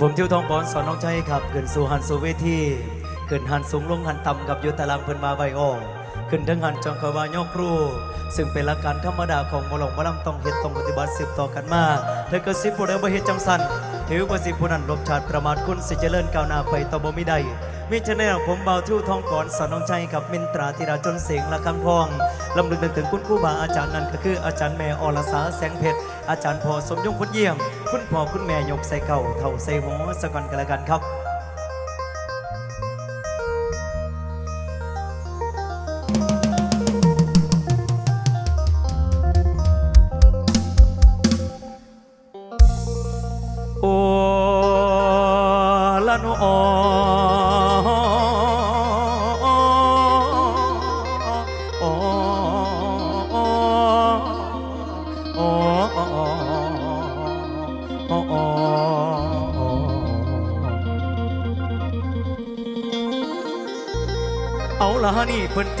ผมทิวทองบอลสอนน้องใจครับขึ้นสู่หันสู่เวทีขึ้นหันสูงลงหันต่ำกับยุตารางเพิ่นมาใบออกขึ้นทั้งหันจองขวายกครู ซึ่งเป็นหลักการธรรมดาของมอหลงมอลำต้องเฮ็ดต้องปฏิบัติสืบต่อกันมาถ้าเกิดสิผู้ใดบ่เฮ็ดจังสันถือว่าสิผู้นั้นลบชาติประมาทคุณสิเจริญก้าวหน้าไปต่อบ่มีใดมิฉะนั้นผมเบาทิวทองก่อนสอนน้องใจกับมินตราธิราจนเสียงละคำพองลำลึกนึกถึงคุณครูบาอาจารย์นั่นก็คืออาจารย์แม่อรสาแสงเพชรอาจารย์พอสมยงพุทธเยี่ยม คุณพ่อคุณแม่ยกใส่เก่าเท่าใส่หัวสะก่อนกันละกันครับ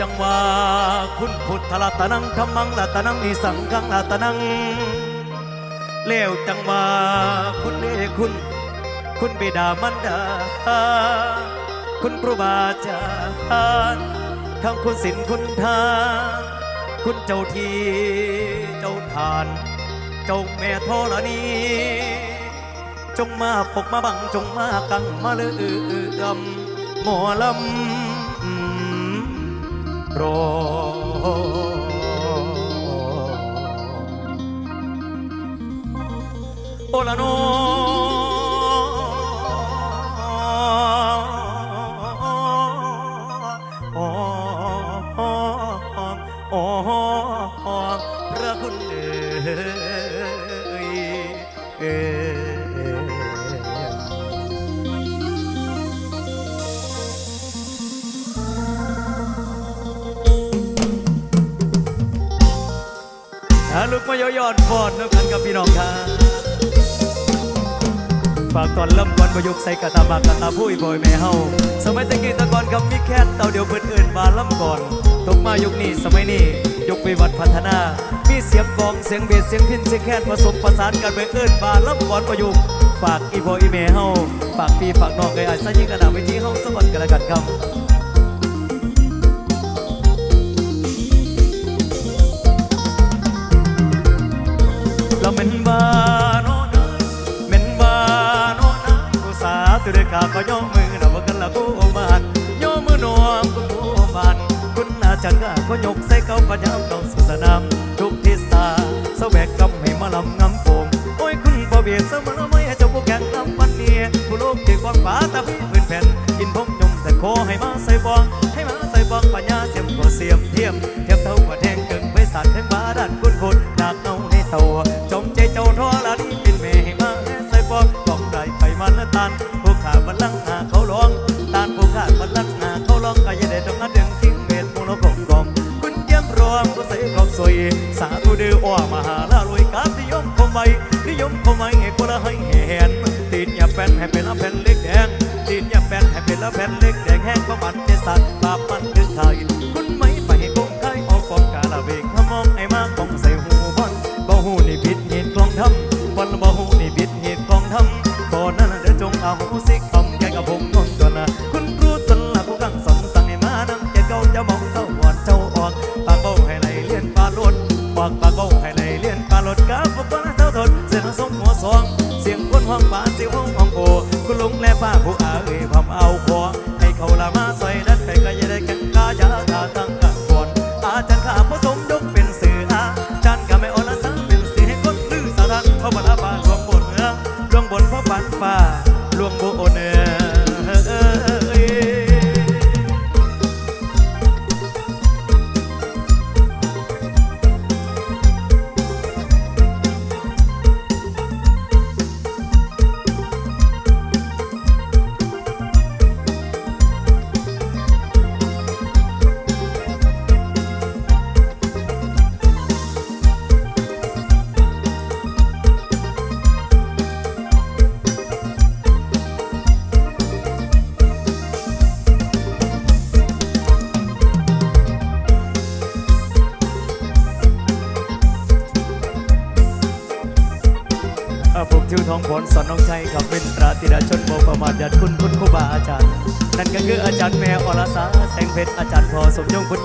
จังว่าคุณพุทธรัตนังธรรมังรัตนังนิสังฆังรัตนังแล้วจังว่าคุณเอคุณ คุณบิดามันดา คุณครูบาอาจารย์ทั้งคุณศิลคุณทานคุณเจ้าทีเจ้าทาน เจ้าแม่ธรณีจงมาปกมาบังจงมากังมาเลือมหมอลำ รอโอนฟอนแล้วกันกับพี่น้องครับฝากตอนลำก่อนประยุกต์ใส่กะตาบากกะตาผู้อีบอยแม่เฮาสมัยตะกี้ตะก่อนกับมีแค่เต่าเดียวเพิ่นเอื่นบาลำก่อนตกมายุคนี้สมัยนี้ยกไปวัดพัฒนา มีเสียงกองเสียงเบสเสียงพินเสียงแคนผสมประสานกันไปเอื่นบาลำก่อนประยุกต์ฝากอีบอยอีแม่เฮาฝากพี่ฝากน้องไอ้ไอ้ซะยิ่งกระดาษไว้ที่เฮาสักวันกันล้วกันครับ เราเป็นบาโนนะเป็นบาโนนะกูสาตุเรกาก็ย่อมือนะว่ากันละกูบานย่อมือนวมกูกูบานคุณอาจารย์ก็ยกใส่เก้าปัญญาเข้าสู่สนามทุกทิศตาเสวกกำให้มาลำงำโป่งโอ้ยคุณพ่อเบียดเสมอไม่ให้เจ้าผู้แข่งลำวันนี้ผู้ลูกที่กว้างฟ้าตาพี่ แผ่น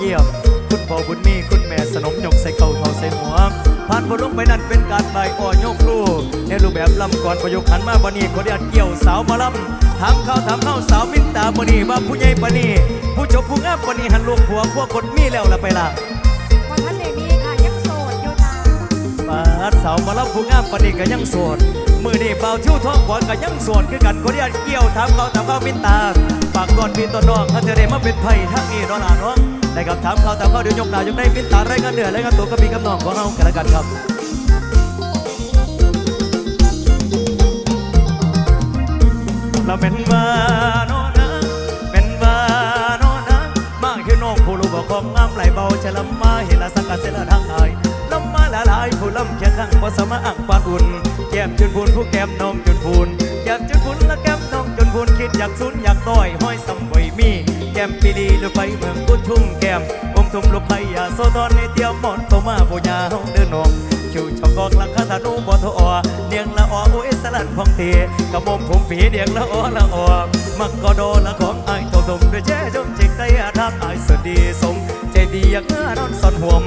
เยี่ยม คุณพ่อบุญมีคุณแม่สนมยงใส่เก่าทองใส่หัว ผ่านบทลงไปนั่นเป็นการใบอ่อนโยกลูกในรูปแบบลำก่อนประโยคขันมาบันีคนเดียดเกี่ยวสาวมาลำถามข้าวถามข้าวสาวมินตาบันีว่าผู้ใหญ่ปานีผู้จบผู้งามปานีหันลูกผัวพวกคนมีแล้วละไปละวันท่านเดมีค่ะยังโสดอยู่จ้าปาดสาวมาลำผู้งามปานีก็ยังโสดมือนี่เบาทิวท้องขวานก็ยังโสดคือกันคนเดียดเกี่ยวถามข้าวถามข้าวมินตาฝากก่อนพี่ต้นน้องถ้าเธอได้มาเป็นไผ่ทั้งนี้เนาะล่ะเนะได้กับถามข้าวถามข้าวเดี๋ยวยกหน้ายกได้มินตาไรายงานเหนื่อรายงานตัวกับพี่กับน้องของเรากันแล้วกันครับเราเป็นวาโนนะเป็นวาโนนะมาเห็นน้องผู้รู้บอกของงามไหลเบาจะลำมาเห็นละสังกัดเสละทางอายลำมาละลายผู้ลำแค่ข้างบ่สมาอังปานอุ่นแก้มจุนพูนผู้แก้มน้องจุนพูนอยากจุนพูนละแก้ม จนพูนคิดอยากซุนอยากต้อยห้อยสำไว้มี แก้มปีดีลูกไปเมืองกุดชุ่มแก้มอมทุ่มลูกไปอย่าโซตอนในเตียวหมอนโตมาผู้ยาเฮาเดินนองคิวชอกอกลังคาธนูบ่ทอเนียงละออโอ้ยสลันพองเทกระมมผมผีเดียงละออละออมักก็โดละของไอ้ตตมด้วยแช่จมจิกใจอาทักไอ้สดีสมใจดีอยากเงือนอนสอนห่วม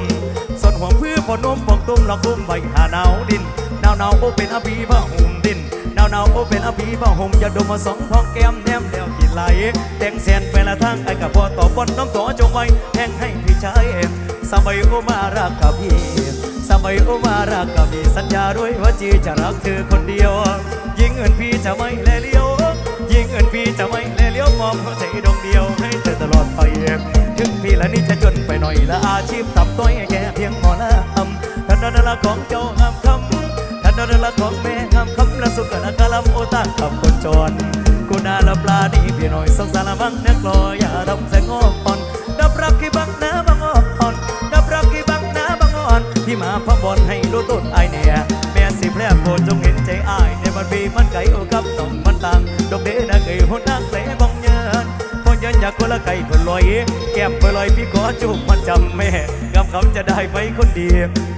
สอนห่วมเพื่อพอนมปองตุ้มละคุ้มใบหาหนาวดินหนาวหนาวโอเป็นอภีผ้าห่มดิน หนาวนาวโอเป็นอภีผ้าห่มอย่าดมมาสองท้องแก้มแนมแล้วกินไหลแต่งแสนไปละทางไอ้กับพ่อต่อบนน้ำต่อจงไว้แห้งให้พี่ชายเองสบายโอมารักกับพี่สมัยโอมารักก็มีสัญญาด้วยว่าจีจะรักเธอคนเดียว ยิ่งเงินพี่จะไม่แลเลี้ยว ยิ่งเงินพี่จะไม่แลเลี้ยวมองหัวใจดวงเดียวให้เธอตลอดไปเองถึงพี่ละนี่จะจนไปหน่อยละอาชีพต่ำต้อยแค่เพียงหมอละอำท่านนละของเจ้างามคำท่ นนละของแม่งามคำละสุกละกะลำโอตานคำคนจรกูนาละปลานี่พี่น่อยสงสารมังนักลอยอย่าดำแสงอ้ออ่อนดับรักที่บังนะบังอ่อนดับรักที่บังนะบังอ่อนที่มาพับบอลให้รู้ต้นไอเนี่ยแม่สิแพร่โปรดจงเห็นใจอายในบันบีมันไก่โอกับน้องมันต่างดอกเดนักเอ๋หุ่นนางเสบองเยินพอเยินอยากคนละไก่เพื่อลอยแก้มเพื่อลอยพี่ขอจูบมันจำแม่กำคำจะได้ไหมคนดี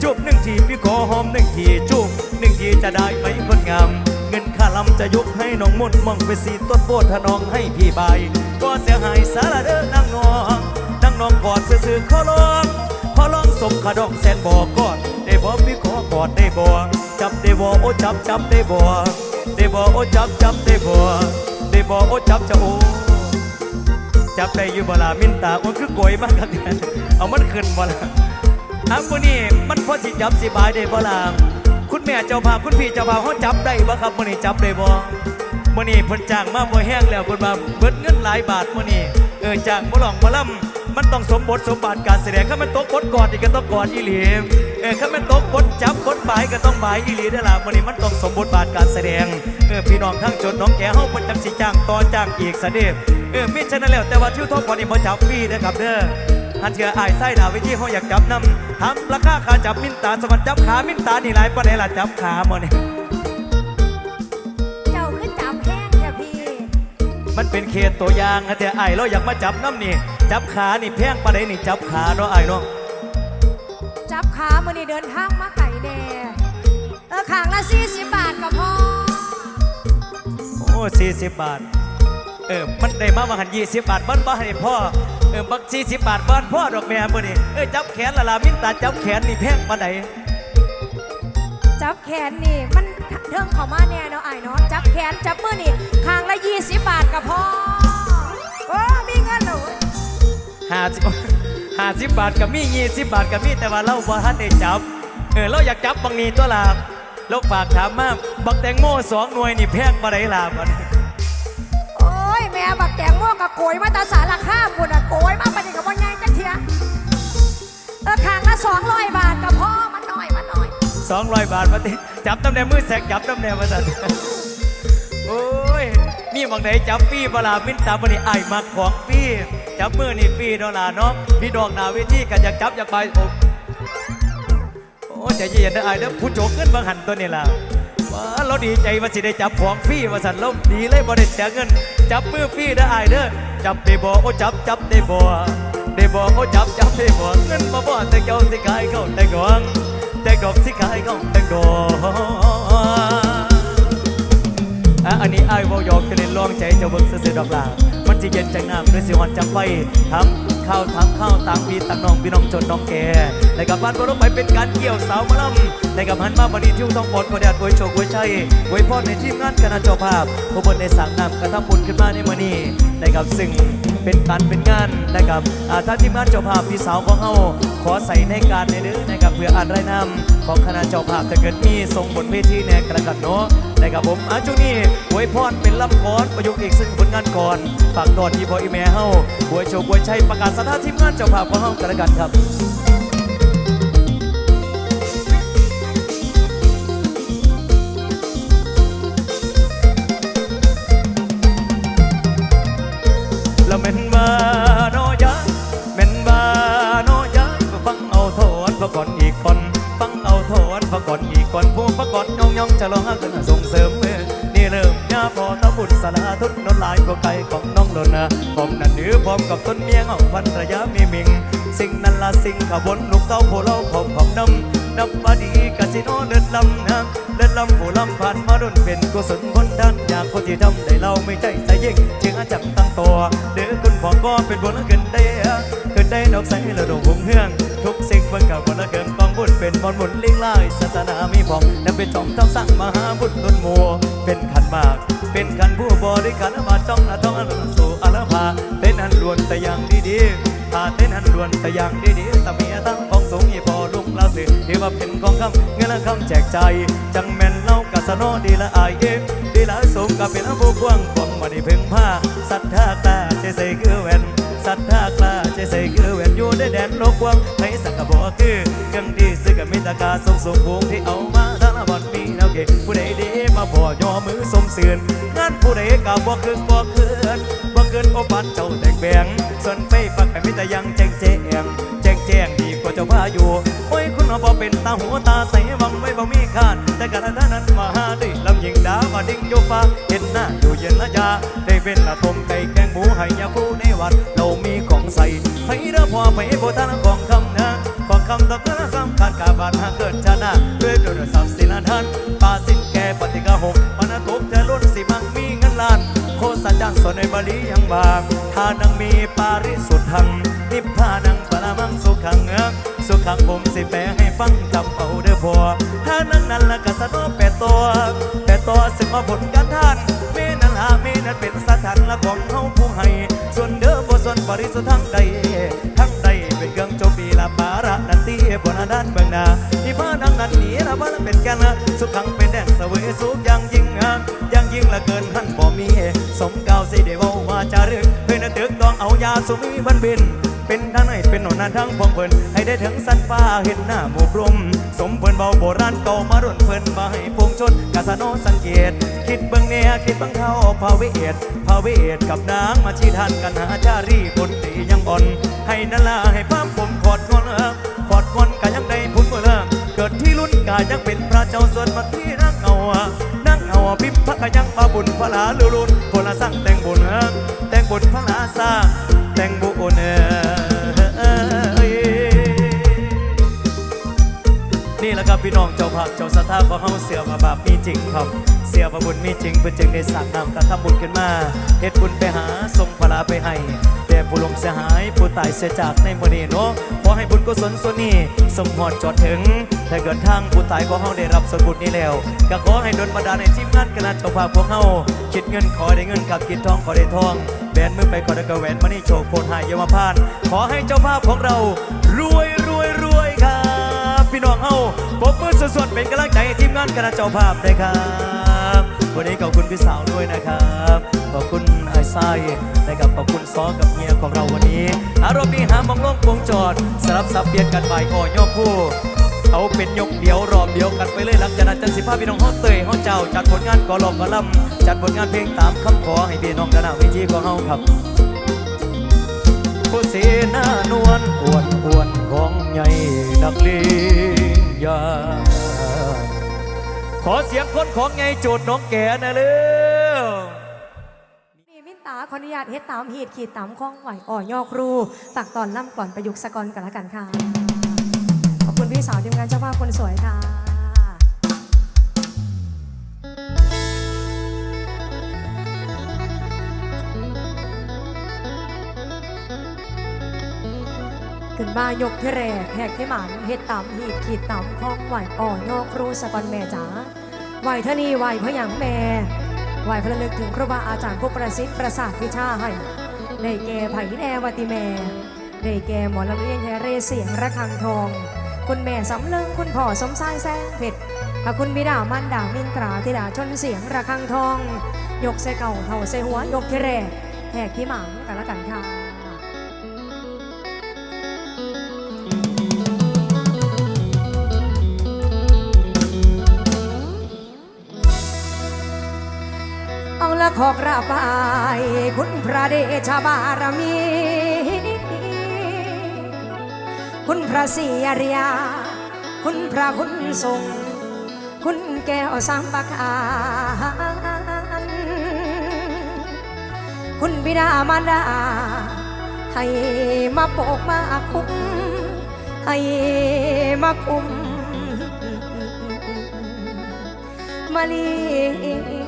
จูบหนึ่งทีพี่ขอหอมหนึ่งทีจูบหนึ่ง ทีจะได้ไหมคนงาม เงินค่าลำจะยกให้น้องมนมองไปสีต้นโพดถน้องให้พี่ใบก็เสียหายสารเด้อนางนองนางนองกอดซื่อขอร้องขอลองสมขดองแสนบอกกอนได้บ่พี่ขอกอดได้บ่จับได้บ่โอ้จับจับได้บ่ได้บ่โอ้จับจับได้บ่ได้บ่โอ้จับจะโอ้จับได้อยู่บ่ล่ะมินตามันคือโกยมากครับเนี่ยเอามันขึ้นบ่ล่ะอันมื้อนี้มันพอสิจับสิบายได้บ่ล่ะ คุณแม่เจ้าภาพคุณพี่เจ้าภาพเขาจับได้บ่ครับมื้อนี้จับได้บ่มื้อนี้เพิ่นจ้างมาบ่แห้งแล้วเพิ่นว่าเบิดเงินหลายบาทมื้อนี้เออจ้างบ่หลองบ่ล่ำมันต้องสมบทสมบาทการแสดงถ้ามันตกบทกอดอีกก็ต้องกอดอีหลีเออถ้ามันตกบทจับบทบายก็ต้องบายอีหลีได้อล่ะวันนี้มันต้องสมบทบาทการแสดงเออพี่น้องทั้งจนน้องแก่เฮาประจังสิจ้างต่อจ้างอีกซะเด้เออมิฉะนั้นแล้วแต่ว่าทิวทองวันนี้บ่จับฟรีนะครับเด้อ หันเถื่ออายไส้ดาววิธีเฮาอยากจับนำทำราคาค่าจับมินตาสวัสดิ์จับขามินตานี่หลายปานใดล่ะจับขาหมดนี่เจ้าขึ้นจับแห้งแค่พี่มันเป็นเขตตัวอย่างนะแต่อายเราอยากมาจับน้ำนี่ จับขานี่แพงปานใดนี่จับขาเนาะอายเนาะจับขามือนี่เดินทางมาไก่แน่เออขางละสี่สิบบาทก็พอโอ้สี่สิบบาท เออ มันได้มาว่าหันยี่สิบบาทบ้านบ้านให้พ่อ เออบักสี่สิบบาทบ้านพ่อดอกแม่มื่อนี่เออจับแขนละลามินตาจับแขนนี่แพงปานใดจับแขนนี่มันเทิงเขามาแน่เนาะไอ้ายเนาะจับแขนจับมือนี่ขางละยี่สิบบาทก็พอโอ้มีเงินเหรอห้าสิบห้าสิบบาทกับมียี่สิบบาทกับมีแต่ว่าเราบ่ทันได้จับเออเราอยากจับบางนี้ตัวลาเราฝากถามมาบักแตงโมสองหน่วยนี่แพงปานใดล่ะบัดนี้โอ้ยแม่บักแตงโมวกับโกยมาแตาสา สองร้อยบาทมาติจับตำแหน่งมือแสกจับตำแหน่งมาสันโอ้ยมีบางไหนจับปี้บลามินตาบันี่ไอายมักของปี้จับมือนี่ปี้ดอลลาเนาะพี่ดอกนาเวทีกันอยากจับอยากไปโอ้โอ้ใจเย็นนะไอายเด้อผู้โจกเงินบางหันตัวนี่ล่ะว้าเราดีใจว่าสิได้จับของฟี่มาสันเราดีเลยบ่ได้เสียเงิน จับมือฟี่นะไอายเด้อจับได้บ่โอ้จับจับได้บ่ได้บ่โอ้จับจับได้บ่เงินมาบ่แต่เจ้าสิขายเขาแต่กวาง แต่ดอกสิขายเขาแต่ดอกอันนี้ไอ้ายเวยอกจะเล่นลองใจเจ้าเบิ่งซื่อดอกลามันจะเย็นจากน้ำหรือสิหอนจากไฟทำข้าวทำข้าวต่างพี่ต่างน้องพี่น้องจนน้องแก่ในกับบ้านบ่ลงไปเป็นการเกี่ยวสาวมาลำในกับหันมาบัดนี้ที่ต้องปลดก็แดดอวยโชคอวยชัยอวยพรในทีมงานคณะเจ้าภาพผู้บนในสังนำกระทำบุญขึ้นมาในมื้อนี้นะครับซึ่งเป็นการเป็นงานนะครับอ่าถ้าทีมงานเจ้าภาพพี่สาวของเฮา ขอใส่ในการในเด้อนะครับเพื่ออ่านรายนามของคณะเจ้าภาพจะเกิดมีทรงบนเวทีแน่กระกันเนาะนะครับผมอาจุนี้หวยพรเป็นลำกอนประยุกต์อีกซึ่งผลงานก่อนฝากตอนที่พออีแม่เฮาบวยโชคบวยชัยประกาศสถานทีมงานเจ้าภาพของเฮากระกันครับ เอาโทษพระก่อนอีกคนฟังเอาโทษพระก่อนอีกคนผู้พระก่อนยองยองจะร้องกันส่งเสริมมือนี่เริ่มยาพอตะบุตรสลาทุนนนลายก็ไกลของน้องโดนนะผมนั่นนือพร้อมกับต้นเมียงเอาพันระยะมีมิง สิ่งนั้นละสิ่งขบวนลูกเต้าผู้เล่าของของน้ำนับว่าดีกะสิโนเดินลำนะเดินลำผู้ลำผ่านมาดนเป็นกุศลคนดันอยากคนที่ทำได้เราไม่ใจใส่ยิ่งเชียงอาจับตั้งตัวเดือคุณพ่อก็เป็นบุญเกินได้เกินได้ดอกใสระดมหงเฮือง ทุกสิ่งเมื่อเก่าบุญเกินกองบุญเป็นบอลบุญลิงลายศาสนามีพองนับเป็นจอมทำสั่งมหาบุญตุนมัว เป็นขันมาก เป็นขันผู้บริการมาจ้องนาท้องอันสู่อารพาเต้นอันล้วนแต่อย่างดีๆถ้าเต้นหันด่วนแต่อย่างดีๆสามีตั้งของสูงยี่พอลุงลาสิที่ว่าเป็นของคำเงินละคำแจกใจ จังแม่นเล่ากะสะโนดีละอายเองดีละสมกับเป็นผู้กว้างขวางมาได้เพ่งผ้าสัทธากาใจใส่คือแว่น สัทธากล้าใจใส่คือแหวนอยู่ในแดนโลกกว้างให้สักกะบอกคือเครื่องดีซื้อกับมิตรกาสงสงพวงที่เอามาทั้งละบอนมีแนวเก่งผู้ใดดีมาพอย่อมือสมเสือนงานผู้ใดกะบ่คือบ่เคือนบ่เกินโอปันเจ้าแต่งแบงส่วนไปฟักไปมิตรยังแจ้งแจ้งแจ้งแจ้งดีกว่าเจ้าพาอยู่โอ้ยคุณเอาบ่เป็นตาหัวตาใสหวังไว้บ่มีคานแต่กะละนั้นมาหาด้วย ยิงดาว่าดิ่งอยู่ฟ้าเห็นหน้าอยู่เย็นละยาได้เป็นละต้มไก่แกงหมูให้ยาคูในวัดเรามีของใส่ไปเด้อพ่อไปโบทานของคำนะของคำตะกระคำขาดกาบาดหากเกิดชนะด้วยโดยทรัพย์สินละทันปาสินแก่ปฏิกาหกปนทุกเธอล้นสิมังมีเงินล้าน โคสัจังสอนในบาลียังบางทานังมีปาริสุทธังนิพพานังปรมังสุขังเออสุขังผมสิแปลให้ฟังจำเอาเด้อพอถ้านังนั้นละกสะโนแปดตัว ตัวซึ่งมาผลการท่านเมนันลาเมนันเป็นสถานละของเฮาผู้ให้ ส่วนเด้อบ่ส่วนปริสุทธิ์ทั้งใดทั้งใดเป็นเครื่องโจมปีละปาระนันตีบนด้านเบืองนาที่พานังนั้นหนีละว่าเป็นกันนะสุขังเป็นแดนเสวยสุขอย่างยิ่งอะอย่างยิ่งละเกินท่านบ่มี สมก่าสิได้เว้าว่าจารึกเพื่อนตึกต้องเอายาสุมีบันบิน เป็นทางไหนเป็นหนนานทางพวงเพิ่นให้ได้ถึงสันฟ้าเห็นหน้าหมู่พรมสมเพิ่นเบาโบราณเก่ามารุ่นเพิ่นมาให้ปวงชนกาสโนสังเกต คิดเบิ่งเนี่ยคิดเบิ่งเขาพาเวทพาเวทกับนางมาชี้ทานกันหาชารีคนตียังอ่อน ให้นั่นละให้ภาพผมขอดคนขอดคนกายังได้พุ่นเมื่อเกิดที่รุ่นกายังเป็นพระเจ้าส่วนมาที่นั่งเงานั่งเงาพิมพ์พระกยังมาบุญพระลาลุลุนคนละสร้างแต่งบุญแต่งบุญพระลาสร้างแต่งบุญเออ นี่แหละครับพี่น้องเจ้าภาพเจ้าสถาของเฮาเสือมาบาปมีจริงครับ เสียพระบุญมีจริงเพื่อจึงได้สั่งนำกระทำบุญขึ้นมาเฮ็ดบุญไปหาส่งพลาไปให้แต่ผู้ลงเสียหายผู้ตายเสียจากในมื้อนี้เนาะขอให้บุญกุศลส่วนนี้สมหอดจอดถึงถ้าเกิดทางผู้ตายของเฮาได้รับส่วนบุญนี้แล้วก็ขอให้ดลบันดาลในทีมงานคณะเจ้าภาพของเฮาคิดเงินขอได้เงินกับคิดทองขอได้ทองแบนมือไปขอได้กระแหวนมานี่โชคโพนหายเยาวพาน ขอให้เจ้าภาพของเรารวยรวยรวยครับ พี่น้องเฮาปรบมือสดๆเป็นกำลังใจทีมงานคณะเจ้าภาพด้วยครับวันนี้ขอบคุณพี่สาวด้วยนะครับขอบคุณไอ้ไส้นะครับขอบคุณซอกับเมียของเราวันนี้ อารมณ์นี้หามองลงวงจรสลับสับเปลี่ยนกันไปอ่อยกคู่เอาเป็นยกเดียวรอบเดียวกันไปเลยหลังจากนั้นจันสิภาพพี่น้องเฮาเตยเฮาเจ้าจัดผลงานกอลอมกอลำจัดผลงานเพลงตามคำขอให้พี่น้องคณะวิจีของเฮาครับ เสนานวลอ้วนอ้วนของใหญ่นักเลงยาขอเสียงคนของใหญ่โจดน้องแก่นะเร็วมีมินตาขออนุญาตเฮ็ดตามหีดขีดตามข้องไหวอ่อยอครูฝากตอนล่ำก่อนประยุกต์สกอนกันละกันค่ะ ขอบคุณพี่สาวทีมงานเจ้าภาพคนสวยค่ะ ขึ้นมายกที่แรกแหกที่หมันเฮ็ดตามหีดขีดตามข้องไหวอ่อยอครูสะกอนแม่จ๋าไหวเท่านี้ไหวพระอย่างแม่ไหวพระลึกถึงครูบาอาจารย์ผู้ประสิทธิ์ประสาทวิชาให้ได้แก่ไผ่แนวติแม่ได้แก่หมอลำเลียงแฮเรเสียงระฆังทอง คุณแม่สำเริงคุณพ่อสมชายแซงเพชรกับคุณบิดามันดามินตราธิดาชนเสียงระฆังทอง ยกใส่เก่าเท่าใส่หัวยกที่แรกแหกที่หมัง ขอกราบไหว้คุณพระเดชบารมี คุณพระศรีอริยา คุณพระคุณทรง คุณแก้วสัมปทานคุณบิดามารดา ให้มาปกมาคุ้มให้มาคุ้มมาเลี้ย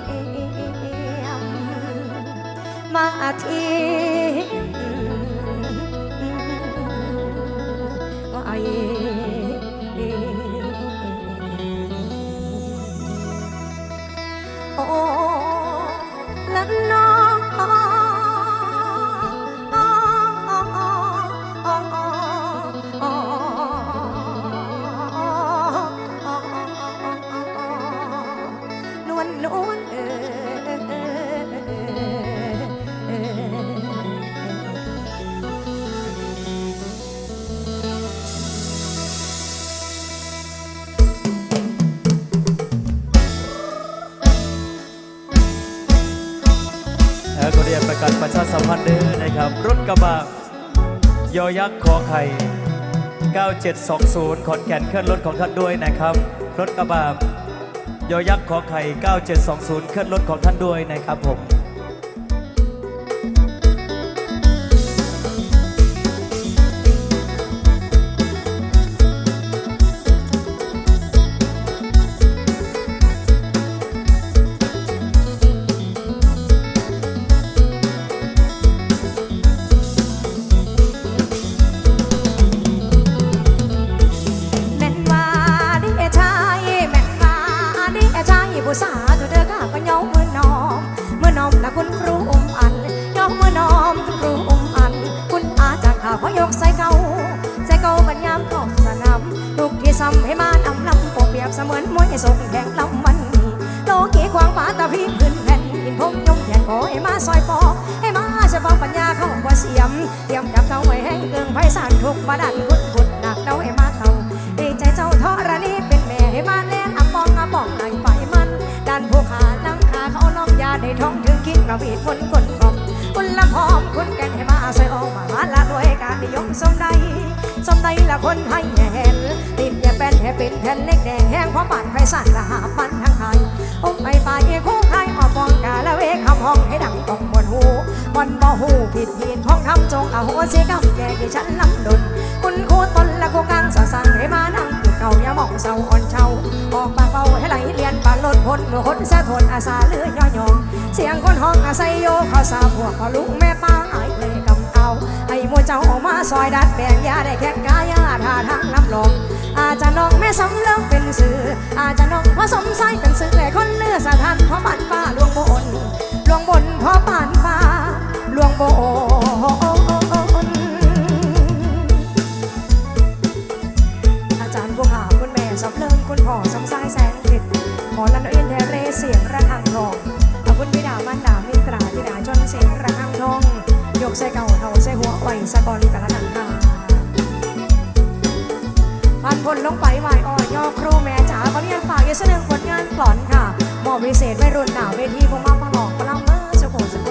มาทียมไว้ ไทย 9720 ขอนแก่นเคลื่อนรถของท่านด้วยนะครับ รถกระบะยอยักษ์ขอไข่ 9720 เคลื่อนรถของท่านด้วยนะครับผม บาดันกุดกุดหนักเดาให้มาเท่าดีใจเจ้าทอรณีเป็นแม่ให้มาแล่นอังปองอังปองไหลไฟมันดันผู้ขานั่งขาเขาน้องยาได้ท้องถึงกินกระวีดคนคนกอบคุณละพร้อมคุณแกันให้มาใส่ออกมาหาละด้วยการนิยมสมใดสมใดละคนให้แห่นติดอย่าเป็นให้เป็นแผ่นเล็กแดงแห้งเพราะบาดไฟสั่นละหาปันทั้งไท หูบนบ่หูผิดผิดท้องคำจงเอาโหสิกรรมแก่ที่ฉันลำดุนคุณครูตนและครูกลางสอสั่งให้มานั่งอยู่เก่าอย่ามองเศร้าอ่อนเชาออกปากเบาให้ไหลเรียนปาลดพ้นเมื่อคนสะทนอาสาเลือย่อยองเสียงคนห้องอาศัยโยขาสาพวกขาลุกแม่ป้าไอ้เลยกำเอาให้มัวเจ้าออกมาซอยดัดแปลงยาได้แค่กายาท่าทางน้ำลงอาจจะน้องแม่สำเลิกเป็นสื่ออาจจะน้องผสมไส้เป็นสื่อให้คนเลือสถานเพราะบ้านฟ้าลวงบนลวงบนเพราะบ้านฟ้า ลวงบนอาจารย์บัวขาวคุณแม่สับเลิงคุณพ่อสมสายแสงเพชรหมอลันเอ็นเทเรเสียงระฆังทองอาคุณวิดามันดามิตราธิดาจนเสียงระฆังทอง ยกใส่เก่าเท่าใส่หัวไหวสะกอนกะละนังคาพันพลลงไปไหวอ่อนยอครูแม่จ๋าขอเรียนฝากอีกสักหนึ่งผลงานกลอนค่ะหมอวิเศษไว้รุ่นหนาวเวทีพวกมาประหลอกประลำเมอร์สุโขสกุล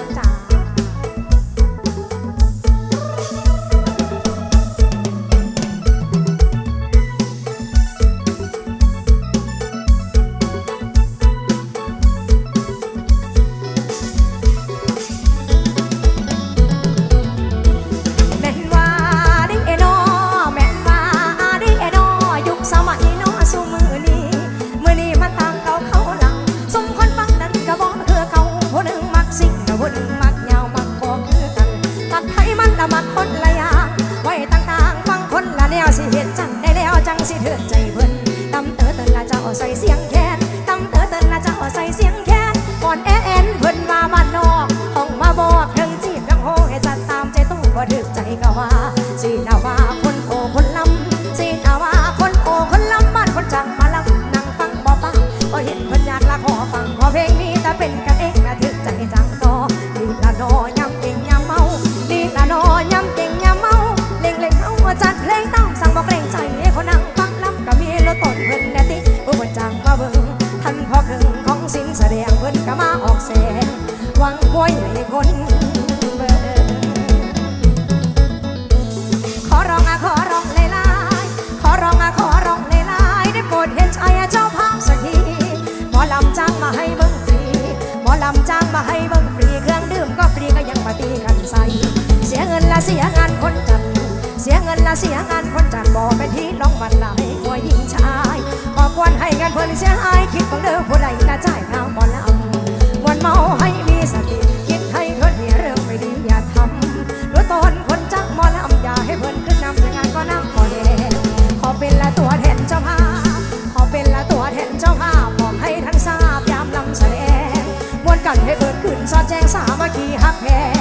าเสียงานคนจักบอกเป็นที่น้องวันลายกว่าหญิงชายขอบควรให้งานเพื่อนเสียหายคิดบังเลิกผู้ใดกระจายทางบอลลำวันเมาให้มีสติคิดให้คนมีเรื่องไม่ดีอย่าทำรู้ตนคนจักมอลำอย่าให้เพื่อนขึ้นนำเสีงานก็นำก่อนเองขอเป็นละตัวแทนเจ้าภาพขอเป็นละตัวแทนเจ้าภาพบอกให้ท่านทราบยามลำแสดงมวนกันให้เพื่อนขึ้นสอดแจ้งสามัคคีฮักแพง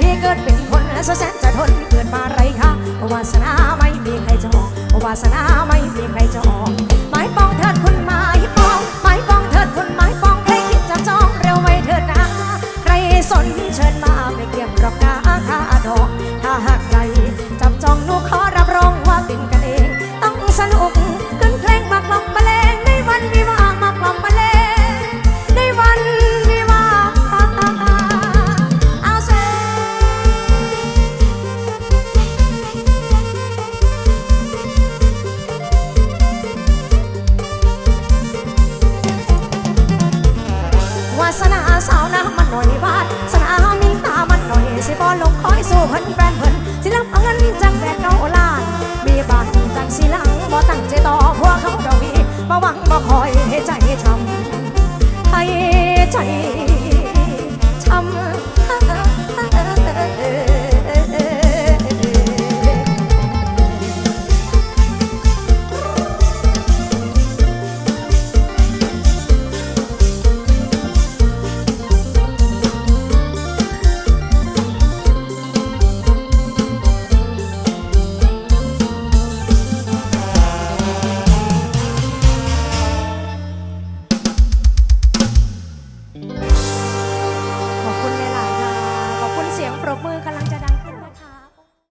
ที่เกิดเป็นคนสแสนจะทนเกิดมาไรคะวาสนาไม่มีใครจะออกวาสนาไม่มีใครจะออก คอยสู้เพิ่นแฟนเพิ่นสิรับเอาเงินจังแปนเก้าลานมีบัานจังสิหลังบ่ตั้งใจต่อหัวเขาดอกมีบ่หวังบ่คอยให้ใจช้ำให้ใจช้ำ